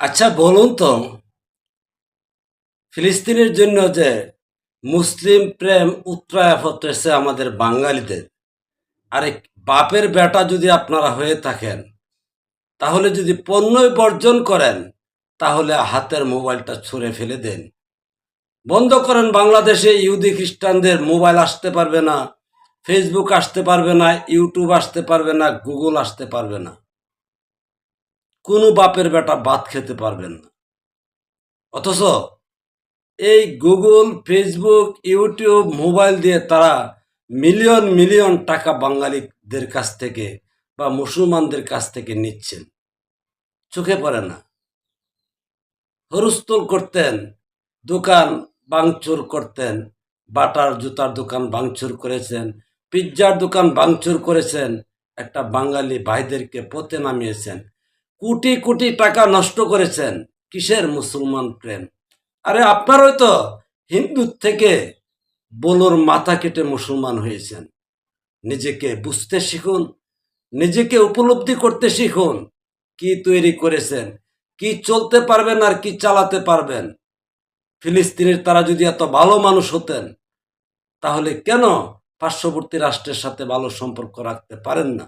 আচ্ছা বলুন তো, ফিলিস্তিনের জন্য যে মুসলিম প্রেম উত্তরায় পড়তেছে আমাদের বাঙালিদের, আরে বাপের বেটা যদি আপনারা হয়ে থাকেন, তাহলে যদি পণ্যই বর্জন করেন, তাহলে হাতের মোবাইলটা ছুঁড়ে ফেলে দেন। বন্ধ করেন বাংলাদেশে ইহুদি খ্রিস্টানদের মোবাইল আসতে পারবে না, ফেসবুক আসতে পারবে না, ইউটিউব আসতে পারবে না, গুগল আসতে পারবে না। কোনো বাপের বেটা ভাত খেতে পারবেন না। অথচ এই গুগল, ফেসবুক, ইউটিউব, মোবাইল দিয়ে তারা মিলিয়ন মিলিয়ন টাকা বাঙালিদের কাছ থেকে বা মুসলমানদের কাছ থেকে নিচ্ছেন। চোখে পড়ে না। হরুস্তল করতেন, দোকান বাংচুর করতেন, বাটার জুতার দোকান ভাঙচুর করেছেন, পিৎজার দোকান ভাঙচুর করেছেন, একটা বাঙালি ভাইদেরকে পথে নামিয়েছেন। কোটি কোটি টাকা নষ্ট করেছেন। কিসের মুসলমান প্রেম? আরে আপনারই তো হিন্দু থেকে বলোর মাথা কেটে মুসলমান হয়েছেন। নিজেকে বুঝতে শিখুন, নিজেকে উপলব্ধি করতে শিখুন, কি তৈরি করেছেন, কি চলতে পারবেন আর কি চালাতে পারবেন। ফিলিস্তিনের তারা যদি এত ভালো মানুষ হতেন, তাহলে কেন পার্শ্ববর্তী রাষ্ট্রের সাথে ভালো সম্পর্ক রাখতে পারেন না?